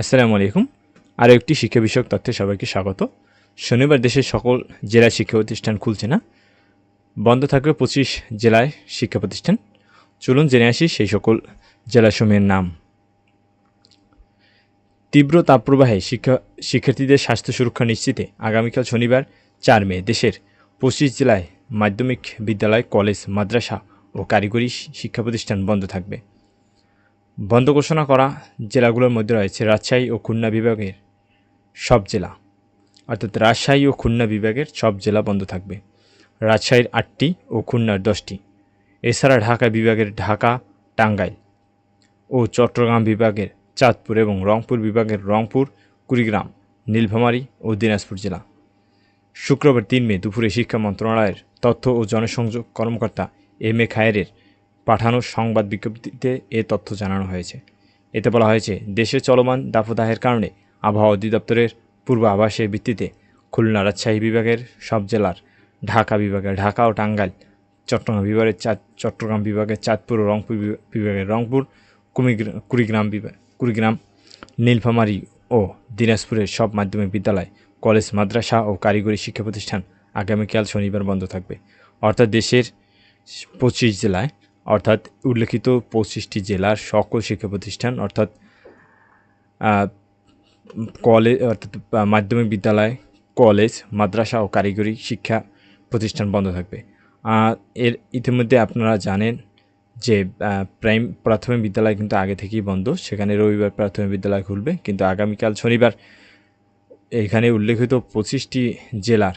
আসসালামু আলাইকুম। আরও একটি শিক্ষা বিষয়ক তথ্যে সবাইকে স্বাগত। শনিবার দেশের সকল জেলা শিক্ষা প্রতিষ্ঠান খুলছে না? বন্ধ থাকবে পঁচিশ জেলায় শিক্ষা প্রতিষ্ঠান। চলুন জেনে আসি সেই সকল জেলাসমূহের নাম। তীব্র তাপপ্রবাহে শিক্ষা শিক্ষার্থীদের স্বাস্থ্য সুরক্ষা নিশ্চিতে আগামীকাল শনিবার চার মে দেশের পঁচিশ জেলায় মাধ্যমিক বিদ্যালয়, কলেজ, মাদ্রাসা ও কারিগরি শিক্ষা প্রতিষ্ঠান বন্ধ থাকবে। বন্ধ ঘোষণা করা জেলাগুলোর মধ্যে রয়েছে রাজশাহী ও খুলনা বিভাগের সব জেলা। অর্থাৎ রাজশাহী ও খুলনা বিভাগের সব জেলা বন্ধ থাকবে। রাজশাহীর আটটি ও খুলনার দশটি। এছাড়া ঢাকা বিভাগের ঢাকা, টাঙ্গাইল ও চট্টগ্রাম বিভাগের চাঁদপুর এবং রংপুর বিভাগের রংপুর, কুড়িগ্রাম, নীলফামারী ও দিনাজপুর জেলা। শুক্রবার তিন মে দুপুরে শিক্ষা মন্ত্রণালয়ের তথ্য ও জনসংযোগ কর্মকর্তা এম এ খায়েরের পাঠানো সংবাদ বিজ্ঞপ্তিতে এ তথ্য জানানো হয়েছে। এতে বলা হয়েছে, দেশে চলমান দাবদাহের কারণে আবহাওয়া অধিদপ্তরের পূর্ব আভাসের ভিত্তিতে খুলনা রাজশাহী বিভাগের সব জেলার ঢাকা বিভাগের ঢাকা ও টাঙ্গাইল, চট্টগ্রাম বিভাগের চাঁদ চট্টগ্রাম বিভাগের চাঁদপুর ও রংপুর বিভা- বিভাগের রংপুর, কুমিগ্রা কুড়িগ্রাম বিভাগ কুড়িগ্রাম, নীলফামারী ও দিনাজপুরের সব মাধ্যমিক বিদ্যালয়, কলেজ, মাদ্রাসা ও কারিগরি শিক্ষা প্রতিষ্ঠান আগামীকাল শনিবার বন্ধ থাকবে। অর্থাৎ দেশের পঁচিশ জেলায় অর্থাৎ উল্লেখিত পঁচিশটি জেলার সকল শিক্ষা প্রতিষ্ঠান, অর্থাৎ কলেজ অর্থাৎ মাধ্যমিক বিদ্যালয়, কলেজ, মাদ্রাসা ও কারিগরি শিক্ষা প্রতিষ্ঠান বন্ধ থাকবে। এর ইতিমধ্যে আপনারা জানেন যে প্রাইম, প্রাথমিক বিদ্যালয় কিন্তু আগে থেকেই বন্ধ। সেখানে রবিবার প্রাথমিক বিদ্যালয় খুলবে। কিন্তু আগামীকাল শনিবার এখানে উল্লেখিত পঁচিশটি জেলার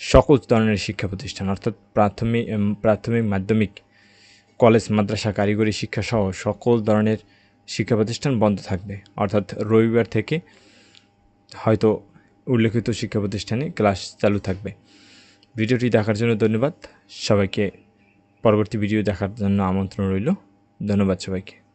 সকল ধরনের শিক্ষা প্রতিষ্ঠান, অর্থাৎ প্রাথমিক প্রাথমিক, মাধ্যমিক কলেজ, মাদ্রাসা, কারিগরি শিক্ষাসহ সকল ধরনের শিক্ষা প্রতিষ্ঠান বন্ধ থাকবে। অর্থাৎ রবিবার থেকে হয়তো উল্লেখিত শিক্ষা প্রতিষ্ঠানে ক্লাস চালু থাকবে। ভিডিওটি দেখার জন্য ধন্যবাদ। সবাইকে পরবর্তী ভিডিও দেখার জন্য আমন্ত্রণ রইল। ধন্যবাদ সবাইকে।